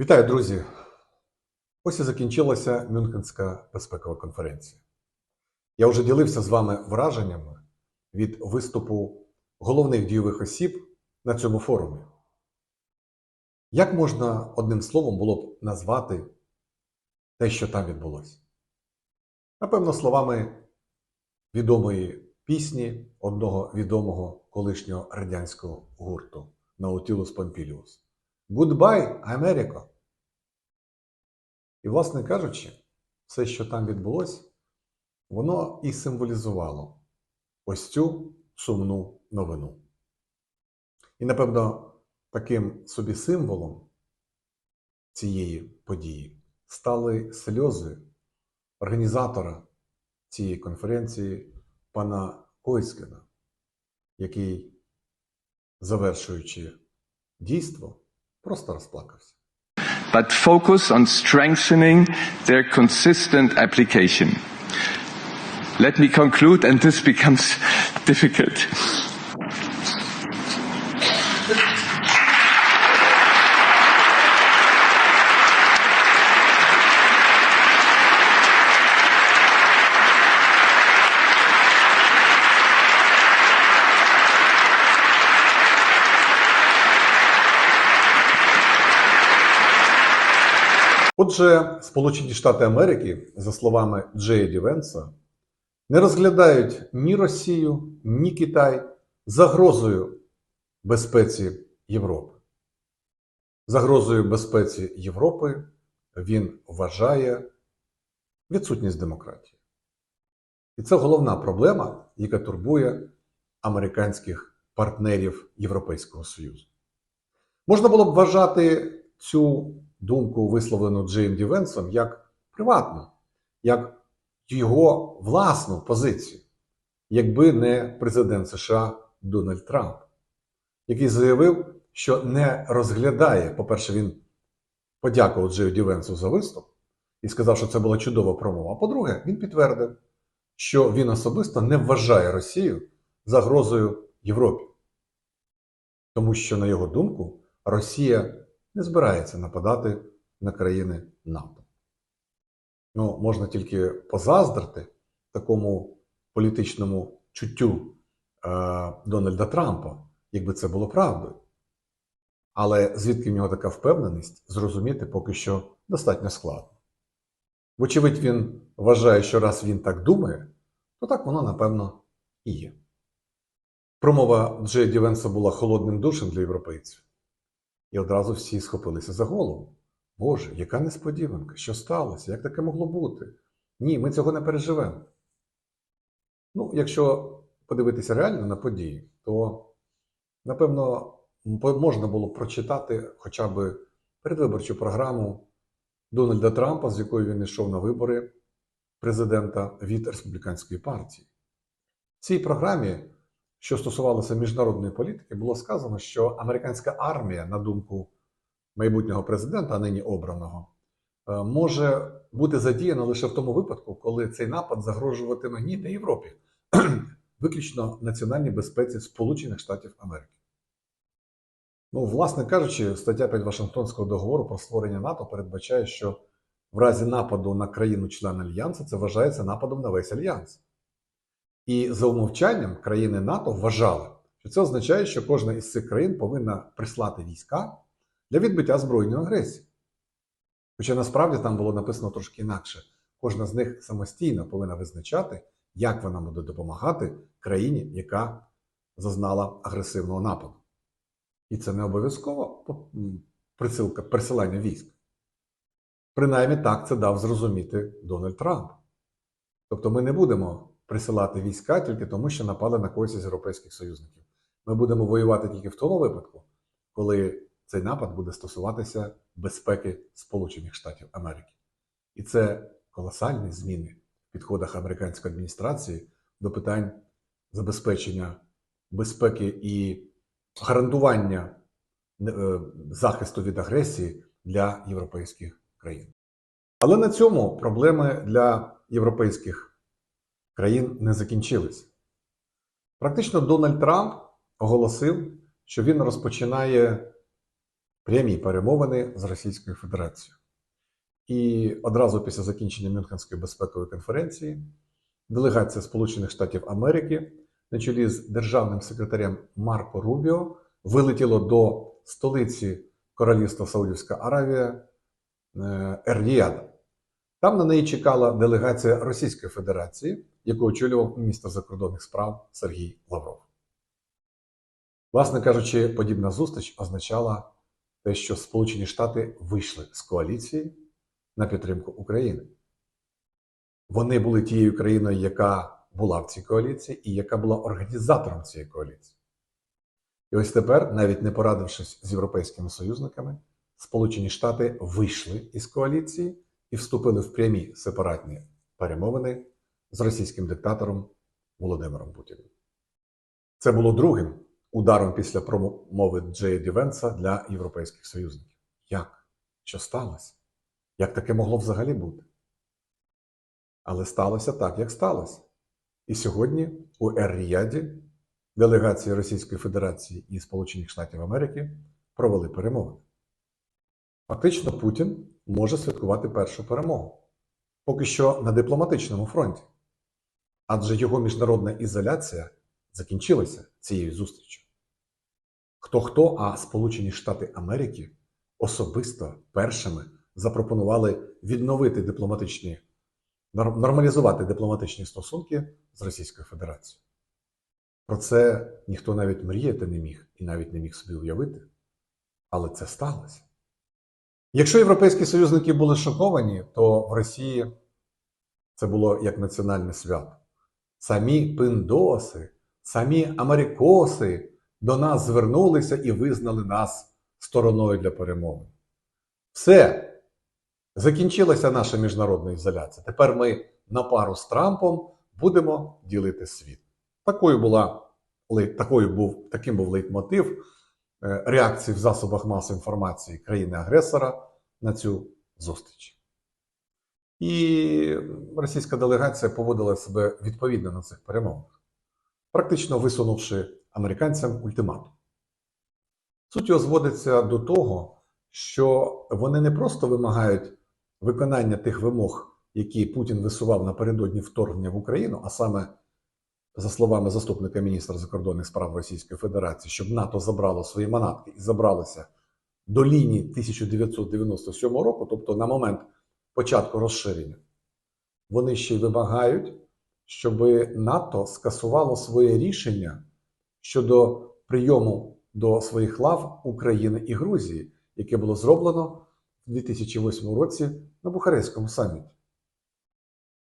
Вітаю, друзі! Ось і закінчилася Мюнхенська безпекова конференція. Я вже ділився з вами враженнями від виступу головних дійових осіб на цьому форумі. Як можна одним словом було б назвати те, що там відбулося? Напевно, словами відомої пісні одного відомого колишнього радянського гурту Наутілус Помпіліус. Goodbye, Америка! І, власне кажучи, все, що там відбулося, воно і символізувало ось цю сумну новину. І, напевно, таким собі символом цієї події стали сльози організатора цієї конференції пана Койськена, який, завершуючи дійство, просто розплакався. But focus on strengthening their consistent application. Let me conclude, and this becomes difficult. Отже, Сполучені Штати Америки, за словами Джея Дівенса, не розглядають ні Росію, ні Китай загрозою безпеці Європи. Загрозою безпеці Європи він вважає відсутність демократії. І це головна проблема, яка турбує американських партнерів Європейського Союзу. Можна було б вважати цю думку, висловлену Джейм Дівенсом, як приватну, як його власну позицію, якби не президент США Дональд Трамп, який заявив, що не розглядає, по-перше, він подякував Джею Дівенсу за виступ і сказав, що це була чудова промова. А по-друге, він підтвердив, що він особисто не вважає Росію загрозою Європі. Тому що, на його думку, Росія не збирається нападати на країни НАТО. Ну, можна тільки позаздрити такому політичному чуттю е, Дональда Трампа, якби це було правдою. Але звідки в нього така впевненість, зрозуміти поки що достатньо складно. Вочевидь, він вважає, що раз він так думає, то так воно, напевно, і є. Промова Джея Дівенса була холодним душем для європейців. І одразу всі схопилися за голову. Боже, яка несподіванка, що сталося? Як таке могло бути? Ні, ми цього не переживемо. Ну, якщо подивитися реально на події, то, напевно, можна було прочитати хоча б передвиборчу програму Дональда Трампа, з якою він йшов на вибори президента від республіканської партії. В цій програмі що стосувалося міжнародної політики, було сказано, що американська армія, на думку майбутнього президента, а нині обраного, е, може бути задіяна лише в тому випадку, коли цей напад загрожуватиме ні не Європі, виключно національній безпеці Сполучених Штатів Америки. Ну, власне кажучи, стаття 5 Вашингтонського договору про створення НАТО передбачає, що в разі нападу на країну-член Альянсу це вважається нападом на весь альянс. І за умовчанням країни НАТО вважали, що це означає, що кожна із цих країн повинна прислати війська для відбиття збройної агресії. Хоча насправді там було написано трошки інакше. Кожна з них самостійно повинна визначати, як вона буде допомагати країні, яка зазнала агресивного нападу. І це не обов'язково присилка, пересилання військ. Принаймні так це дав зрозуміти Дональд Трамп. Тобто ми не будемо присилати війська тільки тому, що напали на когось із європейських союзників. Ми будемо воювати тільки в тому випадку, коли цей напад буде стосуватися безпеки Сполучених Штатів Америки. І це колосальні зміни в підходах американської адміністрації до питань забезпечення безпеки і гарантування е, захисту від агресії для європейських країн. Але на цьому проблеми для європейських країн не закінчилися. Практично Дональд Трамп оголосив, що він розпочинає прямі перемовини з Російською Федерацією. І одразу після закінчення Мюнхенської безпекової конференції делегація Сполучених Штатів Америки на чолі з державним секретарем Марко Рубіо вилетіло до столиці Королівства Саудівська Аравія е, Ер-Ріяд. Там на неї чекала делегація Російської Федерації, яку очолював міністр закордонних справ Сергій Лавров. Власне кажучи, подібна зустріч означала те, що Сполучені Штати вийшли з коаліції на підтримку України. Вони були тією країною, яка була в цій коаліції і яка була організатором цієї коаліції. І ось тепер, навіть не порадившись з європейськими союзниками, Сполучені Штати вийшли із коаліції і вступили в прямі сепаратні перемовини з російським диктатором Володимиром Путіним. Це було другим ударом після промови Джея Дівенса для європейських союзників. Як? Що сталося? Як таке могло взагалі бути? Але сталося так, як сталося. І сьогодні у Ер-Ріяді делегації Російської Федерації і Сполучених Штатів Америки провели перемовини. Фактично, Путін може святкувати першу перемогу, поки що на дипломатичному фронті. Адже його міжнародна ізоляція закінчилася цією зустрічю. Хто хто, а Сполучені Штати Америки особисто першими запропонували відновити дипломатичні, нормалізувати дипломатичні стосунки з Російською Федерацією. Про це ніхто навіть мріяти не міг і навіть не міг собі уявити. Але це сталося. Якщо європейські союзники були шоковані, то в Росії це було як національне свято. Самі пиндоси, самі америкоси до нас звернулися і визнали нас стороною для перемови. Все. Закінчилася наша міжнародна ізоляція. Тепер ми на пару з Трампом будемо ділити світ. Такою була такою був, таким був лейтмотив реакції в засобах масової інформації країни-агресора на цю зустріч. І російська делегація поводила себе відповідно на цих перемовинах, практично висунувши американцям ультиматум. Суть його зводиться до того, що вони не просто вимагають виконання тих вимог, які Путін висував напередодні вторгнення в Україну, а саме, за словами заступника міністра закордонних справ Російської Федерації, щоб НАТО забрало свої манатки і забралося до лінії 1997 року, тобто на момент початку розширення, вони ще й вимагають, щоб НАТО скасувало своє рішення щодо прийому до своїх лав України і Грузії, яке було зроблено в 2008 році на Бухарестському саміті.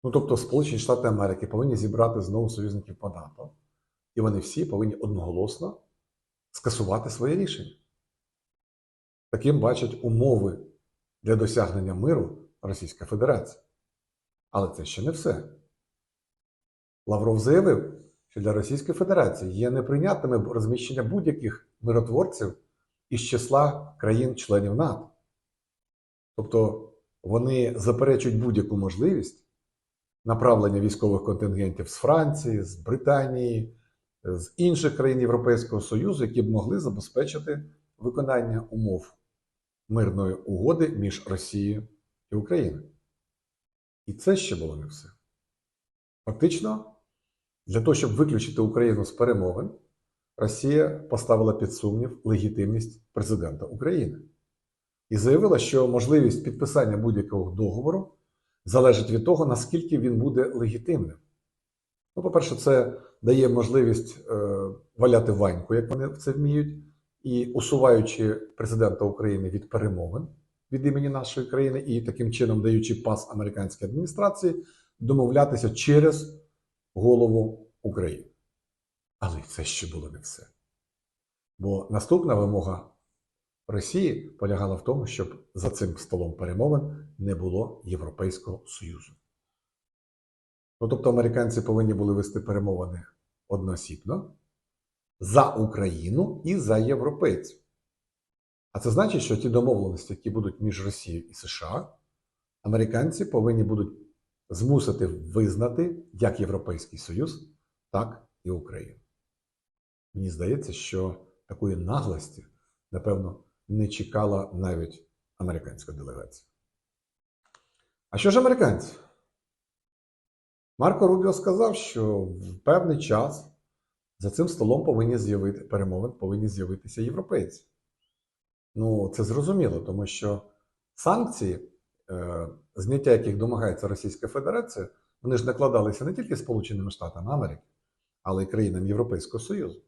Ну тобто, Сполучені Штати Америки повинні зібрати знову союзників по НАТО, і вони всі повинні одноголосно скасувати своє рішення. Таким бачать умови для досягнення миру Російська Федерація. Але це ще не все. Лавров заявив, що для Російської Федерації є неприйнятними розміщення будь-яких миротворців із числа країн-членів НАТО. Тобто вони заперечують будь-яку можливість направлення військових контингентів з Франції, з Британії, з інших країн Європейського Союзу, які б могли забезпечити виконання умов мирної угоди між Росією і Україною. І це ще було не все. Фактично, для того, щоб виключити Україну з перемовин, Росія поставила під сумнів легітимність президента України і заявила, що можливість підписання будь-якого договору залежить від того, наскільки він буде легітимним. Ну, по-перше, це дає можливість е, валяти ваньку, як вони це вміють, і усуваючи президента України від перемовин від імені нашої країни, і таким чином даючи пас американській адміністрації, домовлятися через голову України. Але це ще було не все. Бо наступна вимога Росії полягала в тому, щоб за цим столом перемовин не було Європейського Союзу. Ну, тобто американці повинні були вести перемовини одноосібно за Україну і за європейців. А це значить, що ті домовленості, які будуть між Росією і США, американці повинні будуть змусити визнати як Європейський Союз, так і Україну. Мені здається, що такої наглості, напевно, не чекала навіть американська делегація. А що ж американці? Марко Рубіо сказав, що в певний час за цим столом повинні з'явити перемовин, повинні з'явитися європейці. Ну, це зрозуміло, тому що санкції, е, зняття яких домагається Російська Федерація, вони ж накладалися не тільки Сполученими Штатами Америки, але й країнам Європейського Союзу.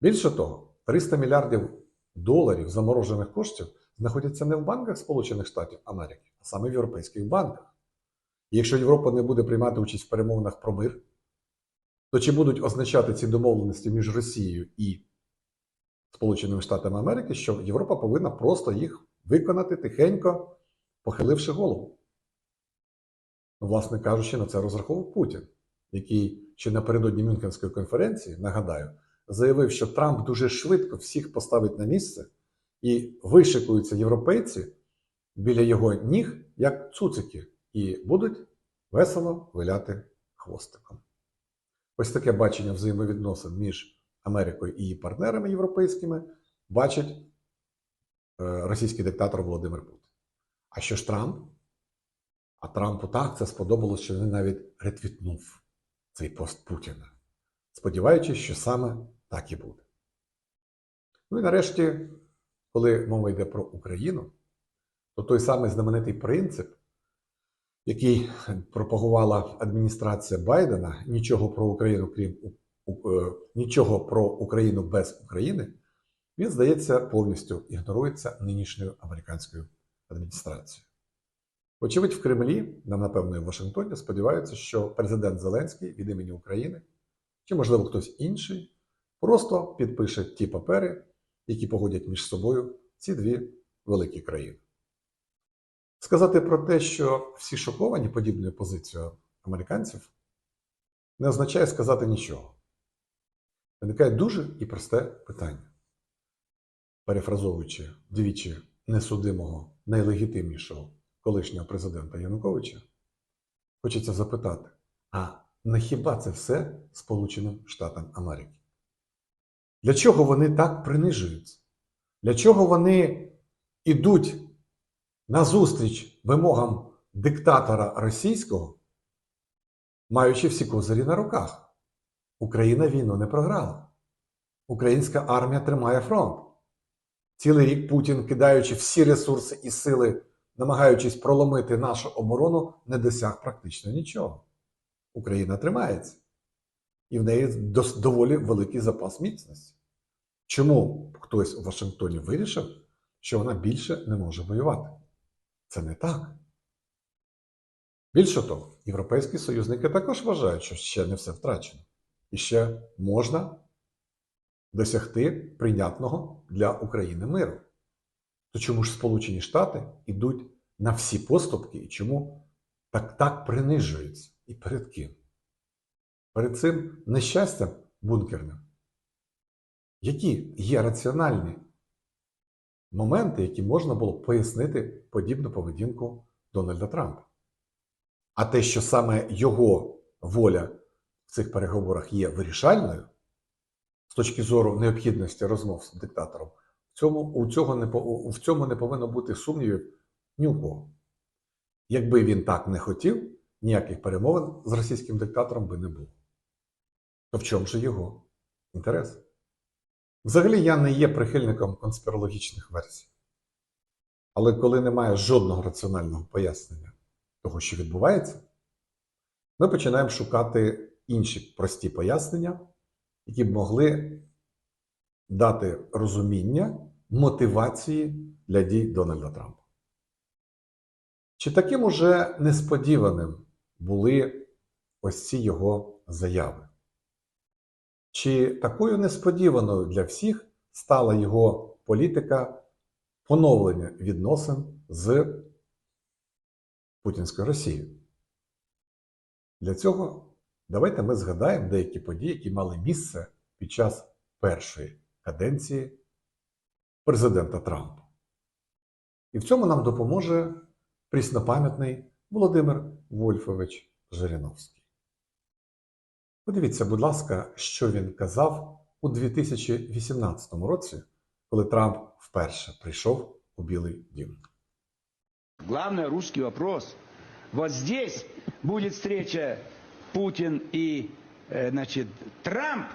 Більше того, 300 мільярдів доларів заморожених коштів знаходяться не в банках Сполучених Штатів Америки, а саме в європейських банках. І якщо Європа не буде приймати участь в перемовинах про мир, то чи будуть означати ці домовленості між Росією і Сполученими Штатами Америки, що Європа повинна просто їх виконати тихенько, похиливши голову? Ну, власне кажучи, на це розраховував Путін, який ще напередодні Мюнхенської конференції, нагадаю, заявив, що Трамп дуже швидко всіх поставить на місце і вишикуються європейці біля його ніг, як цуцики, і будуть весело виляти хвостиком. Ось таке бачення взаємовідносин між Америкою і її партнерами європейськими бачить е, російський диктатор Володимир Путін. А що ж Трамп? А Трампу так це сподобалось, що він навіть ретвітнув цей пост Путіна, сподіваючись, що саме так і буде. Ну і нарешті, коли мова йде про Україну, то той самий знаменитий принцип, який пропагувала адміністрація Байдена, нічого про Україну, крім е, нічого про Україну без України, він, здається, повністю ігнорується нинішньою американською адміністрацією. Вочевидь, в Кремлі, на напевно, в Вашингтоні, сподіваються, що президент Зеленський від імені України, чи, можливо, хтось інший, просто підпише ті папери, які погодять між собою ці дві великі країни. Сказати про те, що всі шоковані подібною позицією американців, не означає сказати нічого. Виникає дуже і просте питання. Перефразовуючи двічі несудимого, найлегітимнішого колишнього президента Януковича, хочеться запитати: а не хіба це все Сполученим Штатам Америки? Для чого вони так принижуються? Для чого вони ідуть назустріч вимогам диктатора російського, маючи всі козирі на руках? Україна війну не програла. Українська армія тримає фронт. Цілий рік Путін, кидаючи всі ресурси і сили, намагаючись проломити нашу оборону, не досяг практично нічого. Україна тримається. І в неї доволі великий запас міцності. Чому хтось у Вашингтоні вирішив, що вона більше не може воювати? Це не так. Більше того, європейські союзники також вважають, що ще не все втрачено. І ще можна досягти прийнятного для України миру. То чому ж Сполучені Штати йдуть на всі поступки і чому так так принижуються? І перед ким? Перед цим нещастям бункерним. Які є раціональні моменти, які можна було пояснити подібну поведінку Дональда Трампа? А те, що саме його воля в цих переговорах є вирішальною з точки зору необхідності розмов з диктатором, в цьому, у цього не, в цьому не повинно бути сумнівів ні у кого. Якби він так не хотів, ніяких перемовин з російським диктатором би не було. То в чому же його інтерес? Взагалі, я не є прихильником конспірологічних версій. Але коли немає жодного раціонального пояснення того, що відбувається, ми починаємо шукати інші прості пояснення, які б могли дати розуміння мотивації для дій Дональда Трампа. Чи таким уже несподіваним були ось ці його заяви? Чи такою несподіваною для всіх стала його політика поновлення відносин з Путінською Росією? Для цього давайте ми згадаємо деякі події, які мали місце під час першої каденції президента Трампа. І в цьому нам допоможе пріснопам'ятний Володимир Вольфович Жириновський. Подивіться, будь ласка, що він казав у 2018 році, коли Трамп вперше прийшов у Білий Дім. Главное русский вопрос. Вот здесь будет встреча Путин и э, значит, Трамп,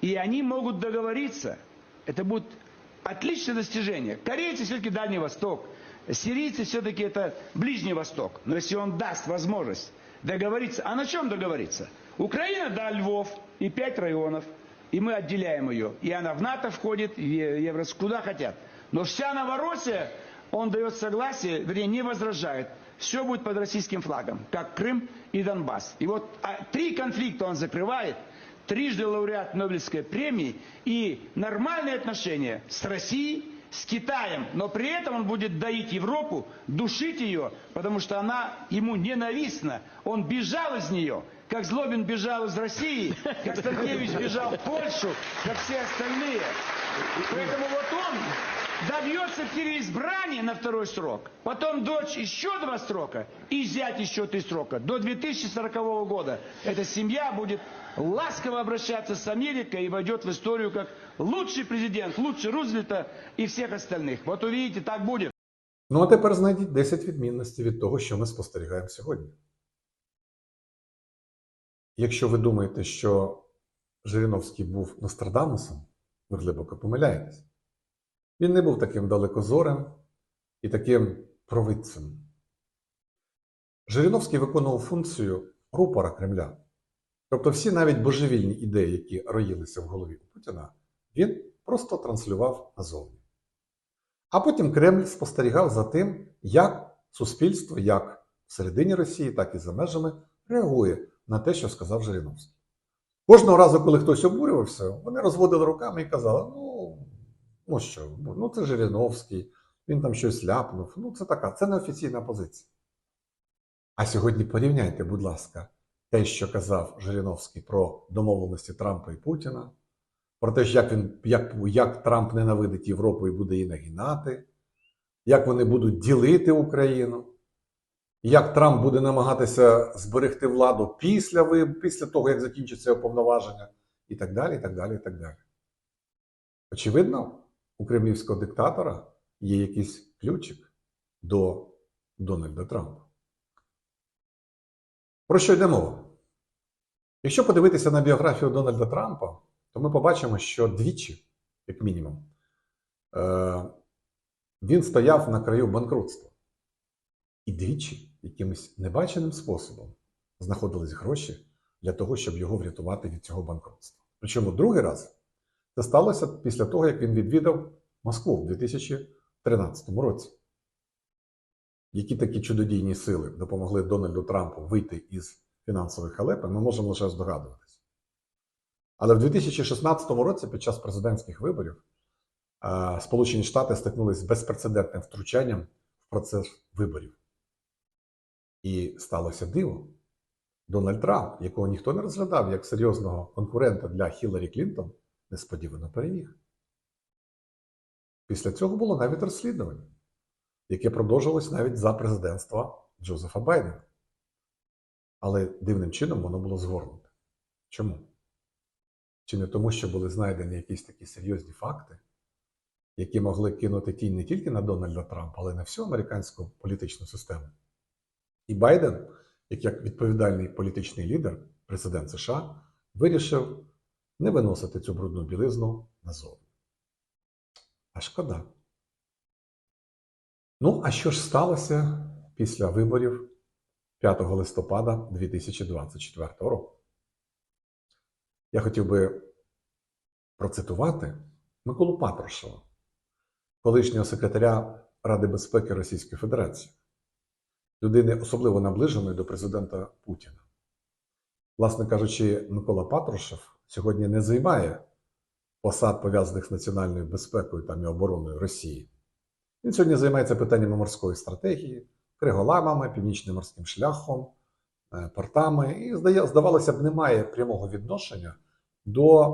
и они могут договориться. Это будет отличное достижение. Корейцы все-таки Дальний Восток, сирийцы все-таки это Ближний Восток. Но если он даст возможность договориться, а на чем договориться? Украина, да, Львов и пять районов, и мы отделяем ее. И она в НАТО входит, в Еврос, куда хотят. Но вся Новороссия, он дает согласие, вернее, не возражает. Все будет под российским флагом, как Крым и Донбасс. И вот а, три конфликта он закрывает, трижды лауреат Нобелевской премии и нормальные отношения с Россией, с Китаем, но при этом он будет доить Европу, душить ее, потому что она ему ненавистна. Он бежал из нее, как Злобин бежал из России, как Станкевич бежал в Польшу, как все остальные. Поэтому вот он добьется переизбрания на второй срок, потом дочь еще два срока и зять еще три срока. До 2040 года эта семья будет ласково обращаться с Америкой и войдет в историю как лучший президент, лучше Рузвельта и всех остальных. Вот увидите, так будет. Ну а тепер знайдіть 10 відмінностей від того, що ми спостерігаємо сьогодні. Якщо ви думаєте, що Жириновський був Нострадамусом, ви глибоко помиляєтесь. Він не був таким далекозорим і таким провидцем. Жириновський виконував функцію рупора Кремля. Тобто всі навіть божевільні ідеї, які роїлися в голові Путіна, він просто транслював назовні. А потім Кремль спостерігав за тим, як суспільство, як всередині Росії, так і за межами, реагує на те, що сказав Жириновський. Кожного разу, коли хтось обурювався, вони розводили руками і казали: ну, ну що, ну це Жириновський, він там щось ляпнув. Ну, це така, це неофіційна позиція. А сьогодні порівняйте, будь ласка, те, що казав Жириновський про домовленості Трампа і Путіна, про те, як, він, як, як Трамп ненавидить Європу і буде її нагинати, як вони будуть ділити Україну, як Трамп буде намагатися зберегти владу після, після того, як закінчиться його і так далі, і так далі, і так далі. Очевидно, у кремлівського диктатора є якийсь ключик до Дональда Трампа. Про що йде мова? Якщо подивитися на біографію Дональда Трампа, то ми побачимо, що двічі, як мінімум, е, він стояв на краю банкрутства. І двічі якимось небаченим способом знаходились гроші для того, щоб його врятувати від цього банкрутства. Причому другий раз це сталося після того, як він відвідав Москву в 2013 році. Які такі чудодійні сили допомогли Дональду Трампу вийти із фінансових халепи, ми можемо лише здогадуватися. Але в 2016 році, під час президентських виборів, е, Сполучені Штати стикнулися з безпрецедентним втручанням в процес виборів. І сталося диво. Дональд Трамп, якого ніхто не розглядав як серйозного конкурента для Хіларі Клінтон, несподівано переміг. Після цього було навіть розслідування, яке продовжилось навіть за президентства Джозефа Байдена. Але дивним чином воно було згорнуте. Чому? Чи не тому, що були знайдені якісь такі серйозні факти, які могли кинути тінь не тільки на Дональда Трампа, але й на всю американську політичну систему. І Байден, як, відповідальний політичний лідер, президент США, вирішив не виносити цю брудну білизну назовні. А шкода. Ну, а що ж сталося після виборів 5 листопада 2024 року? Я хотів би процитувати Миколу Патрушева, колишнього секретаря Ради безпеки Російської Федерації, людини особливо наближеної до президента Путіна. Власне кажучи, Микола Патрушев сьогодні не займає посад, пов'язаних з національною безпекою там, і обороною Росії. Він сьогодні займається питаннями морської стратегії, криголамами, північним морським шляхом, е, портами, і, здавалося б, немає прямого відношення до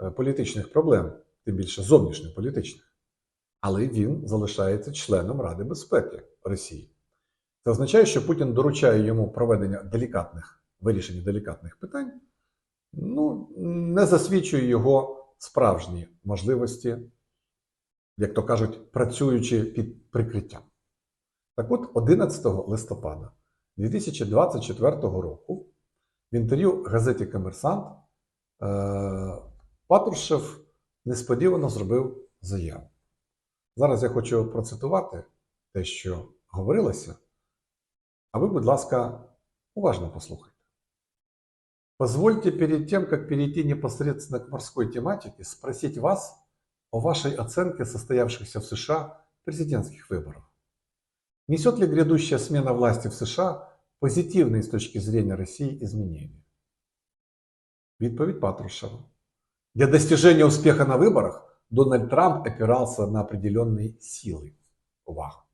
е, політичних проблем, тим більше зовнішньополітичних. Але він залишається членом Ради безпеки Росії. Це означає, що Путін доручає йому проведення делікатних вирішення делікатних питань, ну, не засвідчує його справжні можливості як то кажуть, працюючи під прикриттям. Так от, 11 листопада 2024 року в інтерв'ю газеті Комерсант е, Патрушев несподівано зробив заяву. Зараз я хочу процитувати те, що говорилося, а ви, будь ласка, уважно послухайте. Позвольте перед тем, как перейти непосредственно к морской тематике, спросить вас о вашей оценке состоявшихся в США президентских выборов. Несет ли грядущая смена власти в США позитивные с точки зрения России изменения? Відповідь Патрушева. Для достижения успеха на выборах Дональд Трамп опирался на определенные силы. Увага.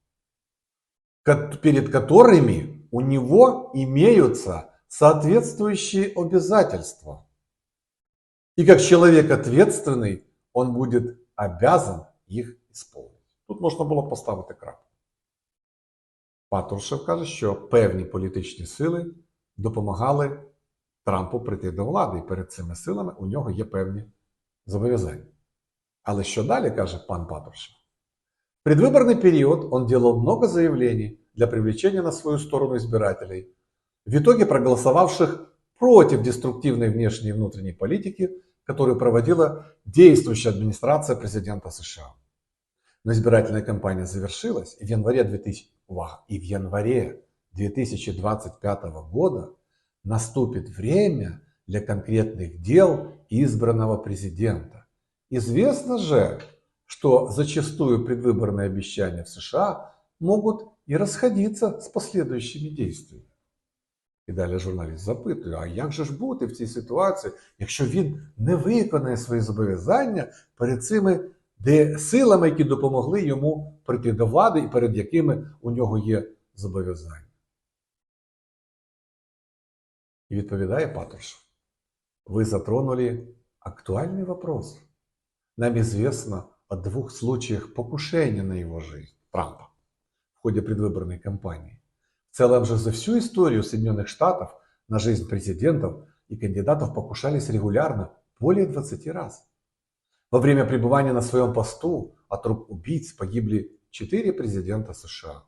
Перед которыми у него имеются соответствующие обязательства. И как человек ответственный, он будет обязан их исполнить. Тут можна було поставити крапку. Патрушев каже, що певні політичні сили допомагали Трампу прийти до влади, і перед цими силами у нього є певні зобов'язання. Але що далі, каже пан Патрушев? Предвыборный период он делал много заявлений для привлечения на свою сторону избирателей, в итоге проголосовавших против деструктивной внешней и внутренней политики, которую проводила действующая администрация президента США. Но избирательная кампания завершилась, и в январе 2000, увага, и в январе 2025 года наступит время для конкретных дел избранного президента. Известно же, что зачастую предвыборные обещания в США могут і розходитися з последуючими дійствами. І далі журналіст запитує: а як же ж бути в цій ситуації, якщо він не виконає свої зобов'язання перед цими де силами, які допомогли йому прийти до влади, і перед якими у нього є зобов'язання? І відповідає Патрушев. Вы затронули актуальный вопрос. Нам известно о двух случаях покушения на его жизнь Трампа в ходе предвыборной кампании. В целом же за всю историю Соединенных Штатов на жизнь президентов и кандидатов покушались регулярно более 20 раз. Во время пребывания на своем посту от рук убийц погибли четыре президента США.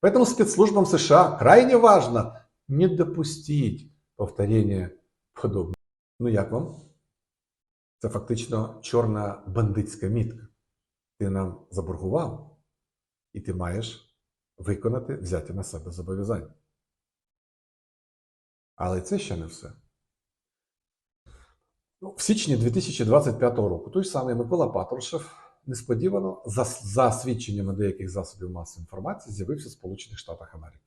Поэтому спецслужбам США крайне важно не допустить повторения подобного. Ну як вам? Це фактично чорна бандитська мітка. Ти нам заборгував, і ти маєш виконати взяті на себе зобов'язання. Але це ще не все. Ну, в січні 2025 року той самий Микола Патрушев несподівано, за, за свідченнями деяких засобів масової інформації, з'явився в Сполучених Штатах Америки.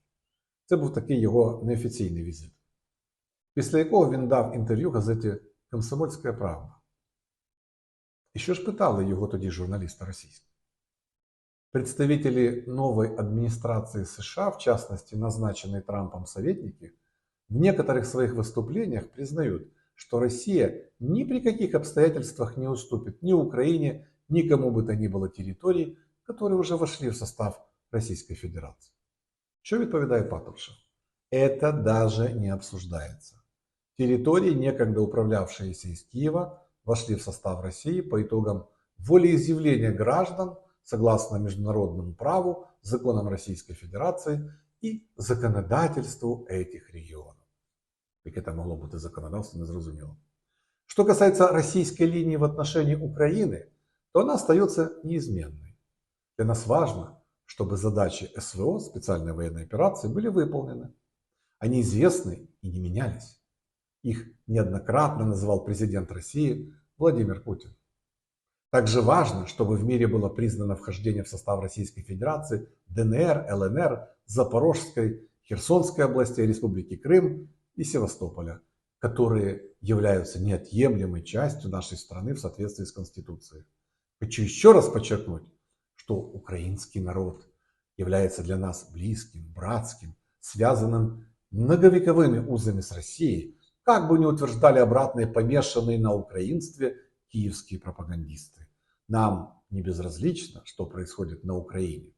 Це був такий його неофіційний візит. Після якого він дав інтерв'ю газеті Комсомольська правда. І що ж питали його тоді журналісти російські? Представители новой администрации США, в частности назначенные Трампом советники, в некоторых своих выступлениях признают, что Россия ни при каких обстоятельствах не уступит ни Украине, ни кому бы то ни было территорий, которые уже вошли в состав Российской Федерации. Что відповідає Патрушев? Это даже не обсуждается. Территории, некогда управлявшиеся из Киева, вошли в состав России по итогам волеизъявления граждан согласно международному праву, законам Российской Федерации и законодательству этих регионов. Яке там могло бути законодавство, не зрозуміло. Что касается российской линии в отношении Украины, то она остается неизменной. Для нас важно, чтобы задачи СВО, специальной военной операции, были выполнены. Они известны и не менялись. Их неоднократно называл президент России Владимир Путин. Также важно, чтобы в мире было признано вхождение в состав Российской Федерации ДНР, ЛНР, Запорожской, Херсонской областей, Республики Крым и Севастополя, которые являются неотъемлемой частью нашей страны в соответствии с Конституцией. Хочу еще раз подчеркнуть, что украинский народ является для нас близким, братским, связанным многовековыми узами с Россией, как бы ни утверждали обратные помешанные на украинстве киевские пропагандисты. Нам не безразлично, что происходит на Украине.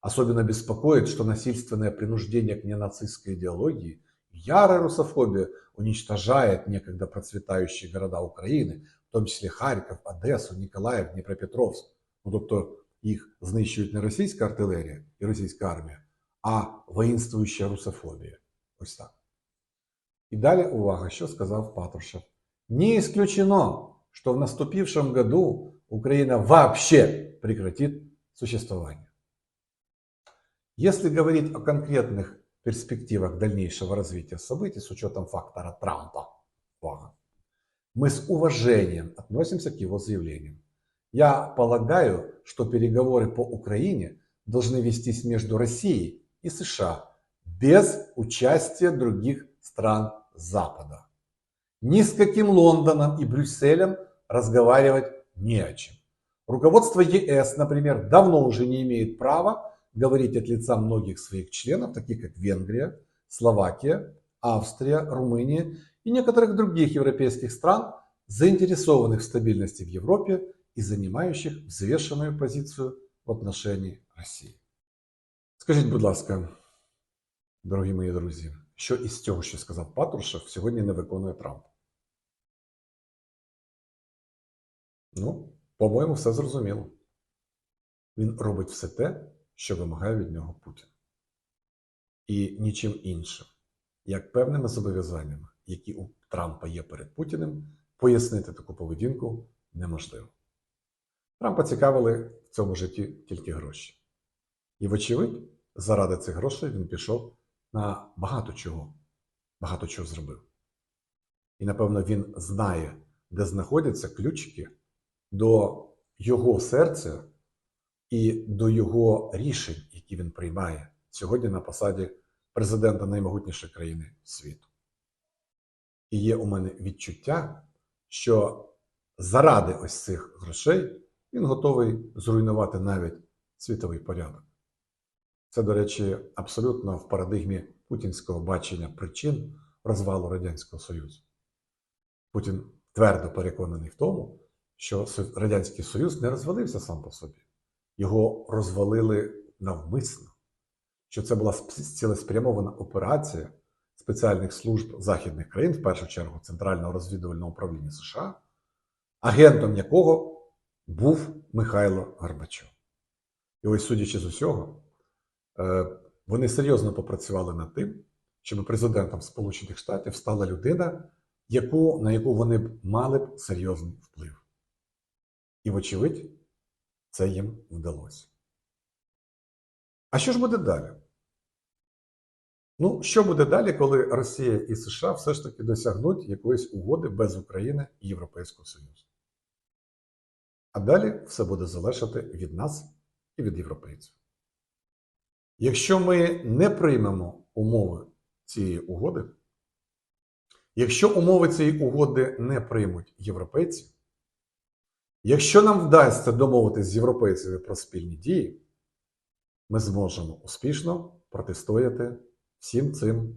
Особенно беспокоит, что насильственное принуждение к ненацистской идеологии и ярая русофобия уничтожает некогда процветающие города Украины, в том числе Харьков, Одессу, Николаев, Днепропетровск. Ну, тобто їх знищують не російська артилерія і російська армія, а воїнствуюча русофобія. Ось так. И далее увага, что сказал Патрушев. Не исключено, что в наступившем году Украина вообще прекратит существование. Если говорить о конкретных перспективах дальнейшего развития событий с учетом фактора Трампа, мы с уважением относимся к его заявлениям. Я полагаю, что переговоры по Украине должны вестись между Россией и США без участия других стран Запада. Ни с каким Лондоном и Брюсселем разговаривать не о чем. Руководство ЕС, например, давно уже не имеет права говорить от лица многих своих членов, таких как Венгрия, Словакия, Австрия, Румыния и некоторых других европейских стран, заинтересованных в стабильности в Европе и занимающих взвешенную позицию в отношении Росії. Скажіть, будь ласка, дорогі мої друзі, Що із цього, що сказав Патрушев, сьогодні не виконує Трамп? Ну, по-моєму, все зрозуміло. Він робить все те, що вимагає від нього Путін. І нічим іншим, як певними зобов'язаннями, які у Трампа є перед Путіним, пояснити таку поведінку неможливо. Трампа цікавили в цьому житті тільки гроші. І, вочевидь, заради цих грошей він пішов на багато чого, багато чого зробив. І, напевно, він знає, де знаходяться ключики до його серця і до його рішень, які він приймає сьогодні на посаді президента наймогутнішої країни світу. І є у мене відчуття, що заради ось цих грошей він готовий зруйнувати навіть світовий порядок. Це, до речі, абсолютно в парадигмі путінського бачення причин розвалу Радянського Союзу. Путін твердо переконаний в тому, що Радянський Союз не розвалився сам по собі. Його розвалили навмисно, що це була цілеспрямована операція спеціальних служб західних країн, в першу чергу Центрального розвідувального управління США, агентом якого був Михайло Горбачов. І ось, судячи з усього, вони серйозно попрацювали над тим, щоб президентом Сполучених Штатів стала людина, яку, на яку вони б мали б серйозний вплив. І, вочевидь, це їм вдалося. А що ж буде далі? Ну, що буде далі, коли Росія і США все ж таки досягнуть якоїсь угоди без України і Європейського Союзу? А далі все буде залежати від нас і від європейців. Якщо ми не приймемо умови цієї угоди, якщо умови цієї угоди не приймуть європейці, якщо нам вдасться домовитися з європейцями про спільні дії, ми зможемо успішно протистояти всім цим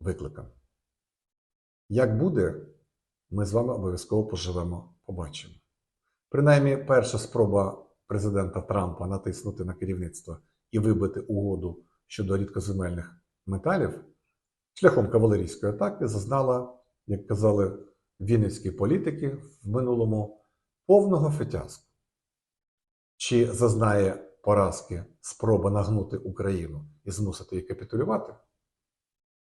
викликам. Як буде, ми з вами обов'язково поживемо, побачимо. Принаймні, перша спроба президента Трампа натиснути на керівництво і вибити угоду щодо рідкоземельних металів шляхом кавалерійської атаки зазнала, як казали вінницькі політики в минулому, повного фетязку. Чи зазнає поразки спроба нагнути Україну і змусити її капітулювати?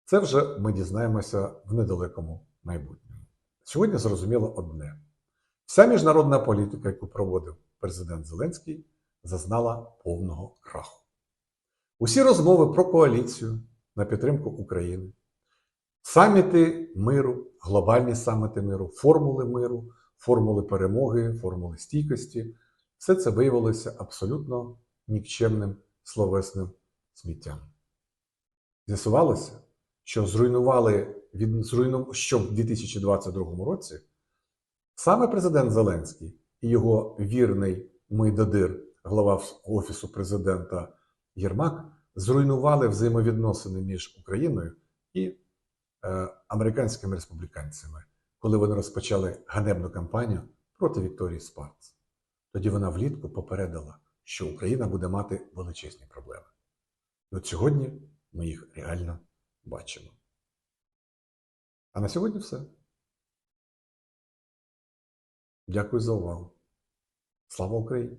Це вже ми дізнаємося в недалекому майбутньому. Сьогодні зрозуміло одне: вся міжнародна політика, яку проводив президент Зеленський, зазнала повного краху. Усі розмови про коаліцію на підтримку України, саміти миру, глобальні саміти миру, формули миру, формули перемоги, формули стійкості, все це виявилося абсолютно нікчемним словесним сміттям. З'ясувалося, що зруйнували від зруйну, що в 2022 році саме президент Зеленський і його вірний Мойдодир, глава офісу президента Єрмак, зруйнували взаємовідносини між Україною і е, американськими республіканцями, коли вони розпочали ганебну кампанію проти Вікторії Спарц. Тоді вона влітку попередила, що Україна буде мати величезні проблеми. І от сьогодні ми їх реально бачимо. А на сьогодні все. Дякую за увагу. Слава Україні!